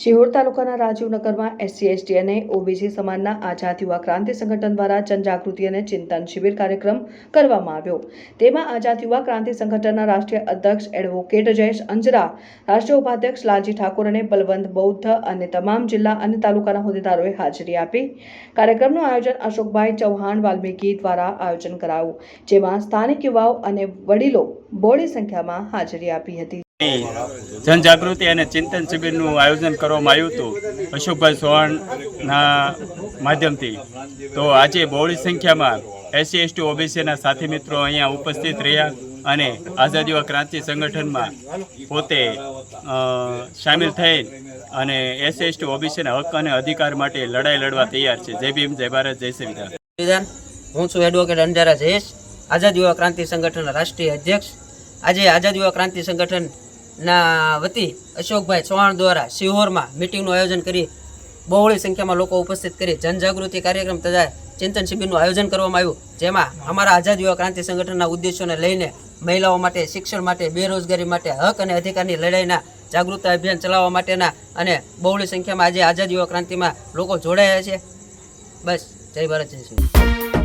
શિહોર તાલુકાના રાજીવનગરમાં SC ST અને ઓબીસી સમાજના આઝાદ યુવા ક્રાંતિ સંગઠન દ્વારા જનજાગૃતિ અને ચિંતન શિબિર કાર્યક્રમ કરવામાં આવ્યો. તેમાં આઝાદ યુવા ક્રાંતિ સંગઠનના રાષ્ટ્રીય અધ્યક્ષ, એડવોકેટ જયેશ અંજરા, રાષ્ટ્રીય ઉપાધ્યક્ષ લાલજી ઠાકોર અને બલવંત બૌદ્ધ અને તમામ જિલ્લા અને તાલુકાના હોદ્દેદારોએ હાજરી આપી. કાર્યક્રમનું આયોજન અશોકભાઈ ચૌહાણ વાલ્મીકી દ્વારા આયોજન કરાયું, જેમાં સ્થાનિક યુવાઓ અને વડીલો બોડી સંખ્યામાં હાજરી આપી હતી. જનજાગૃતિ અને ચિંતન શિબિરનું આયોજન કરવામાં આવ્યું હતું. અશોકભાઈ ચૌહાણના માધ્યમથી. તો આજે બહોળી સંખ્યામાં એસસી, એસટી, ઓબીસીના સાથી મિત્રો અહીંયા ઉપસ્થિત રહ્યા અને આઝાદ યુવા ક્રાંતિ સંગઠનમાં પોતે સામેલ થઈ અને એસસી, એસટી, ઓબીસીના હક અને અધિકાર માટે લડાઈ લડવા તૈયાર છે. જય ભીમ, જય ભારત, જય સંવિધાન. વિધાન હું છું એડવોકેટ અંજારા જયેશ, આઝાદ યુવા ક્રાંતિ સંગઠનના રાષ્ટ્રીય અધ્યક્ષ. આજે આઝાદ યુવા ક્રાંતિ સંગઠનના વતી, અશોકભાઈ ચૌહાણ દ્વારા સિહોરમાં મિટિંગનું આયોજન કરી બહોળી સંખ્યામાં લોકો ઉપસ્થિત કરી જનજાગૃતિ કાર્યક્રમ તથા ચિંતન શિબિરનું આયોજન કરવામાં આવ્યું. જેમાં અમારા આઝાદ યુવા ક્રાંતિ સંગઠનના ઉદ્દેશોને લઈને મહિલાઓ માટે, શિક્ષણ માટે, બેરોજગારી માટે, હક અને અધિકારની લડાઈના જાગૃતતા અભિયાન ચલાવવા માટેના અને બહોળી સંખ્યામાં આજે આઝાદ યુવા ક્રાંતિમાં લોકો જોડાયા છે. બસ, જય ભારત, જય શ્રી